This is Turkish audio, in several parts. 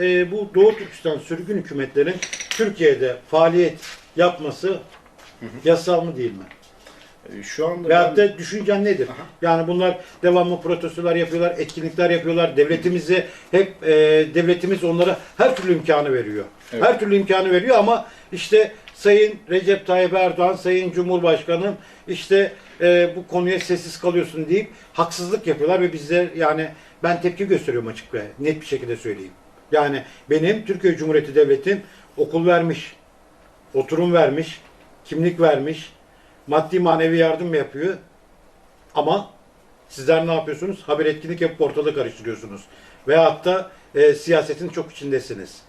e, bu Doğu Türkistan sürgün hükümetlerin Türkiye'de faaliyet yapması yasal mı değil mi? E, Şu anda Veyahut ben- da düşüncen nedir? Aha. Yani bunlar devamlı protestolar yapıyorlar, etkinlikler yapıyorlar. Devletimizi hep e, devletimiz onlara her türlü imkanı veriyor. Evet. Her türlü imkanı veriyor ama işte Sayın Recep Tayyip Erdoğan, Sayın Cumhurbaşkanım işte e, bu konuya sessiz kalıyorsun deyip haksızlık yapıyorlar ve bizler yani ben tepki gösteriyorum açık ve net bir şekilde söyleyeyim. Yani benim Türkiye Cumhuriyeti Devletim okul vermiş, oturum vermiş, kimlik vermiş, maddi manevi yardım yapıyor. Ama sizler ne yapıyorsunuz? Haber etkinlik yapıp ortalığı karıştırıyorsunuz. Veyahut da e, siyasetin çok içindesiniz.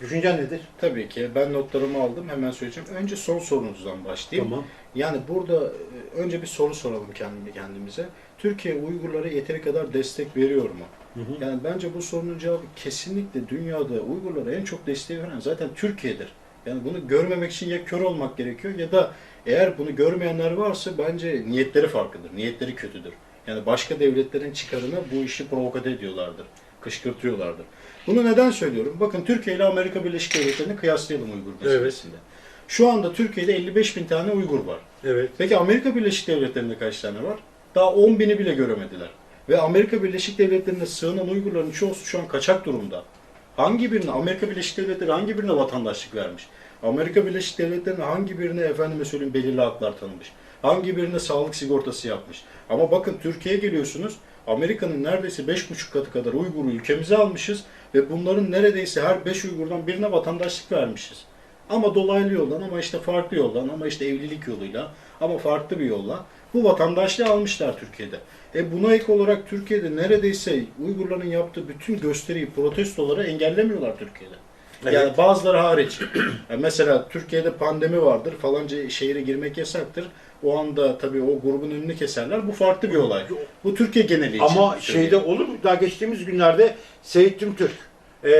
Düşüncen nedir? tabii ki ben notlarımı aldım hemen söyleyeceğim. Önce son sorunuzdan başlayayım. Tamam. Yani burada önce bir soru soralım kendi kendimize. Türkiye Uygurlara yeteri kadar destek veriyor mu? Hı hı. Yani bence bu sorunun cevabı kesinlikle dünyada Uygurlara en çok desteği veren zaten Türkiye'dir. Yani bunu görmemek için ya kör olmak gerekiyor ya da eğer bunu görmeyenler varsa bence niyetleri farklıdır, niyetleri kötüdür. Yani başka devletlerin çıkarına bu işi provoke ediyorlardır, kışkırtıyorlardır. Bunu neden söylüyorum? Bakın Türkiye ile Amerika Birleşik Devletleri'ni kıyaslayalım Uygur meselesinde. Şu anda Türkiye'de 55 bin tane Uygur var. Evet. Peki Amerika Birleşik Devletleri'nde kaç tane var? Daha 10 bini bile göremediler. Ve Amerika Birleşik Devletleri'nde sığınan Uygurların çoğusu şu an kaçak durumda. Hangi birine, Amerika Birleşik Devletleri hangi birine vatandaşlık vermiş? Amerika Birleşik Devletleri'nin hangi birine efendime söyleyeyim belirli haklar tanımış? Hangi birine sağlık sigortası yapmış? Ama bakın Türkiye'ye geliyorsunuz. Amerika'nın neredeyse 5,5 katı kadar Uygur'u ülkemize almışız ve bunların neredeyse her 5 Uygur'dan birine vatandaşlık vermişiz. Ama dolaylı yoldan ama işte farklı yoldan ama işte evlilik yoluyla ama farklı bir yolla bu vatandaşlığı almışlar Türkiye'de. E buna ek olarak Türkiye'de neredeyse Uygurların yaptığı bütün gösteriyi, protestoları engellemiyorlar Türkiye'de. Yani Evet. bazıları hariç. Yani mesela Türkiye'de pandemi vardır, falanca şehire girmek yasaktır. O anda tabii o grubun önünü keserler. Bu farklı bir olay. Bu Türkiye geneli için. Ama şeyde olur mu? Daha geçtiğimiz günlerde Seyit Tümtürk e,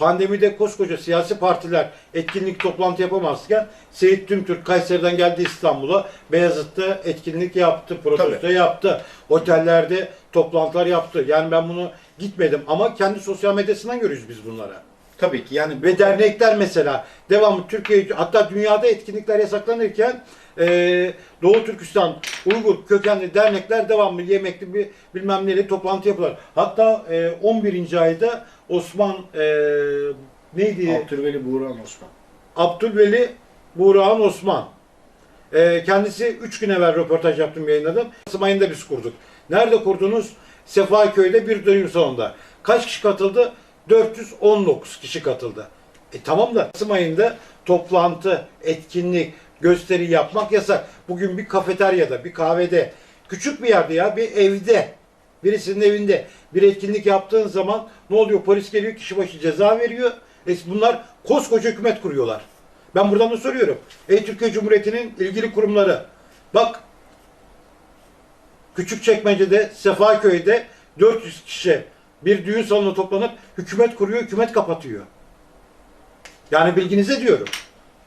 pandemide koskoca siyasi partiler etkinlik toplantı yapamazken Seyit Tümtürk Kayseri'den geldi İstanbul'a Beyazıt'ta etkinlik yaptı, protesto Tabii. yaptı. Otellerde toplantılar yaptı. Yani ben bunu gitmedim ama kendi sosyal medyasından görüyoruz biz bunlara. tabii ki yani Ve dernekler mesela devamlı Türkiye hatta dünyada etkinlikler yasaklanırken e, Doğu Türkistan Uygur kökenli dernekler devamlı yemekli bir bilmem neyle toplantı yapıyorlar. Hatta e, 11. ayda Osman e, neydi? Abdülveli Buğran Osman. Abdülveli Buğrahan Osman. E, kendisi 3 gün evvel röportaj yaptım yayınladım. Kasım ayında biz kurduk. Nerede kurdunuz? Sefaköy'de bir dönüm salonunda. Kaç kişi katıldı? 419 kişi katıldı. E tamam da Kasım ayında toplantı, etkinlik, gösteri yapmak yasak. Bugün bir kafeteryada, bir kahvede, küçük bir yerde ya bir evde, birisinin evinde bir etkinlik yaptığın zaman ne oluyor? Polis geliyor, kişi başı ceza veriyor. E bunlar koskoca hükümet kuruyorlar. Ben buradan da soruyorum. Ey Türkiye Cumhuriyeti'nin ilgili kurumları. Bak Küçükçekmece'de, Sefaköy'de 400 kişi bir düğün salonu toplanıp hükümet kuruyor, hükümet kapatıyor. Yani bilginize diyorum.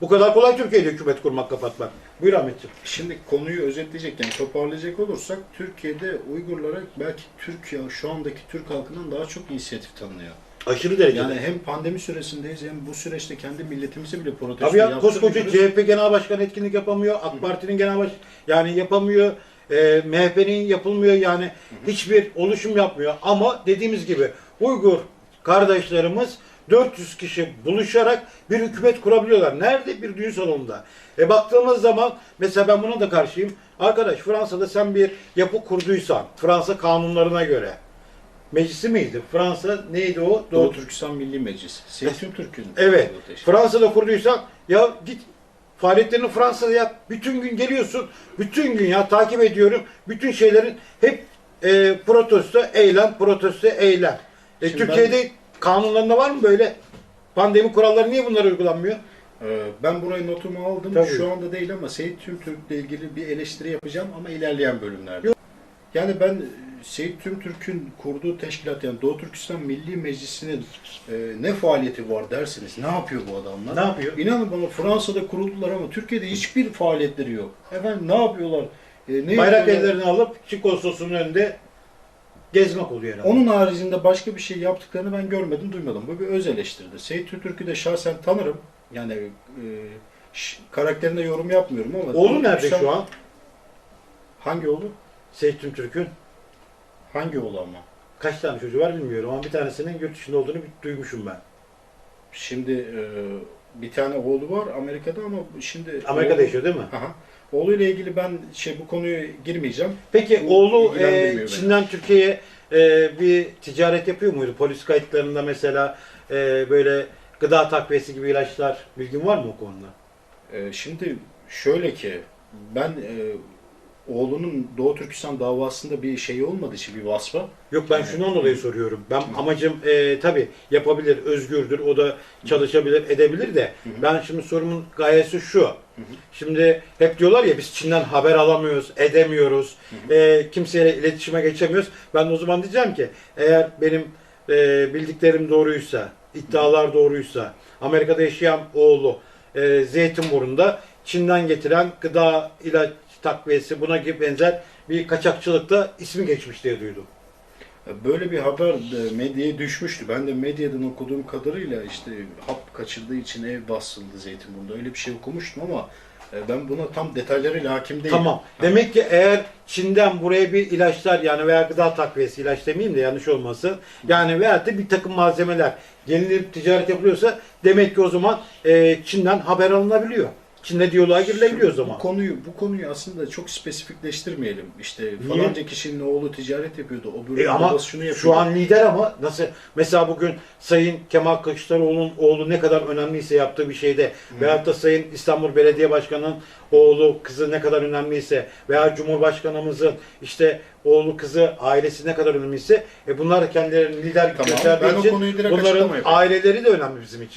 Bu kadar kolay Türkiye'de hükümet kurmak, kapatmak. Buyur Ahmetciğim. Şimdi konuyu özetleyecek yani toparlayacak olursak Türkiye'de Uygurlara belki Türkiye şu andaki Türk halkından daha çok inisiyatif tanınıyor. Aşırı derecede. Yani hem pandemi süresindeyiz hem bu süreçte kendi milletimizi bile protesto Tabii ya koskoca. CHP Genel Başkanı etkinlik yapamıyor. AK Parti'nin genel baş yani yapamıyor. E, MHP'nin yapılmıyor yani hiçbir oluşum yapmıyor. Ama dediğimiz gibi Uygur kardeşlerimiz 400 kişi buluşarak bir hükümet kurabiliyorlar. Nerede? Bir düğün salonunda. E baktığımız zaman mesela ben buna da karşıyım. Arkadaş Fransa'da sen bir yapı kurduysan Fransa kanunlarına göre meclisi miydi? Fransa neydi o? Doğu Türkistan Milli Meclisi. Seyitun Türk'ün Evet. Fransa'da kurduysan ya git faaliyetlerini Fransa'da yap. Bütün gün geliyorsun. Bütün gün ya takip ediyorum. Bütün şeylerin hep e, protesto, eylem, protesto, eylem. E, Şimdi Türkiye'de kanunlarında var mı böyle? Pandemi kuralları niye bunlar uygulanmıyor? Ee, Ben burayı notumu aldım. Tabii. Şu anda değil ama Seyit Tümtürk'le ilgili bir eleştiri yapacağım ama ilerleyen bölümlerde. Yani ben e, Seyit Tümtürk'ün kurduğu teşkilat yani Doğu Türkistan Milli Meclisi'nin e, ne faaliyeti var dersiniz. Ne yapıyor bu adamlar? Ne yapıyor? İnanın bana Fransa'da kuruldular ama Türkiye'de hiçbir faaliyetleri yok. Efendim ne yapıyorlar? E, ne Bayrak yapıyorlar? ellerini alıp Çikosos'un önünde gezmek oluyor herhalde. Onun haricinde başka bir şey yaptıklarını ben görmedim, duymadım. Bu bir öz eleştiridir. Seyit Türk'ü de şahsen tanırım. Yani e, ş- karakterine yorum yapmıyorum ama... Oğlu nerede şu an? Hangi oğlu? Seyittin Türk'ün. Hangi oğlu ama? Kaç tane çocuğu var bilmiyorum ama bir tanesinin yurt dışında olduğunu bir duymuşum ben. Şimdi e, bir tane oğlu var Amerika'da ama şimdi... Amerika'da oğlu- yaşıyor değil mi? Aha. Oğluyla ilgili ben şey bu konuyu girmeyeceğim. Peki Bu oğlu e. Çin'den Türkiye'ye e, bir ticaret yapıyor muydu? Polis kayıtlarında mesela e, böyle gıda takviyesi gibi ilaçlar bilgin var mı o konuda? E, şimdi şöyle ki ben e, oğlunun Doğu Türkistan davasında bir şey olmadığı için bir vasfa Yok ben şundan dolayı soruyorum. Ben amacım e, tabii yapabilir, özgürdür, o da çalışabilir, edebilir de ben şimdi sorumun gayesi şu. Şimdi hep diyorlar ya biz Çin'den haber alamıyoruz, edemiyoruz, e, kimseyle iletişime geçemiyoruz. Ben o zaman diyeceğim ki eğer benim e, bildiklerim doğruysa, iddialar doğruysa, Amerika'da yaşayan oğlu e, Zeytinburnu'nda Çin'den getiren gıda ilaç takviyesi buna gibi benzer bir kaçakçılıkta ismi geçmiş diye duydum. Böyle bir haber de medyaya düşmüştü. Ben de medyadan okuduğum kadarıyla işte hap kaçırdığı için ev basıldı Zeytinburnu'nda. Öyle bir şey okumuştum ama e, ben buna tam detaylarıyla hakim değilim. Tamam. Demek ki eğer Çin'den buraya bir ilaçlar yani veya gıda takviyesi ilaç demeyeyim de yanlış olmasın. Yani veya da bir takım malzemeler gelinip ticaret yapılıyorsa demek ki o zaman e, Çin'den haber alınabiliyor. Çin'le diyaloğa girilebiliyor o zaman. Bu konuyu bu konuyu aslında çok spesifikleştirmeyelim. İşte falanca kişinin oğlu ticaret yapıyordu. O E böyle ama babası şunu yapıyordu. şu an lider ama nasıl mesela bugün Sayın Kemal Kılıçdaroğlu'nun oğlu ne kadar önemliyse yaptığı bir şeyde veyahut da Sayın İstanbul Belediye Başkanı'nın oğlu kızı ne kadar önemliyse veya Cumhurbaşkanımızın işte oğlu kızı ailesi ne kadar önemliyse e bunlar kendilerinin lider Tamam, gösterdiği ben o için konuyu direkt bunların açıklama yapayım. aileleri de önemli bizim için.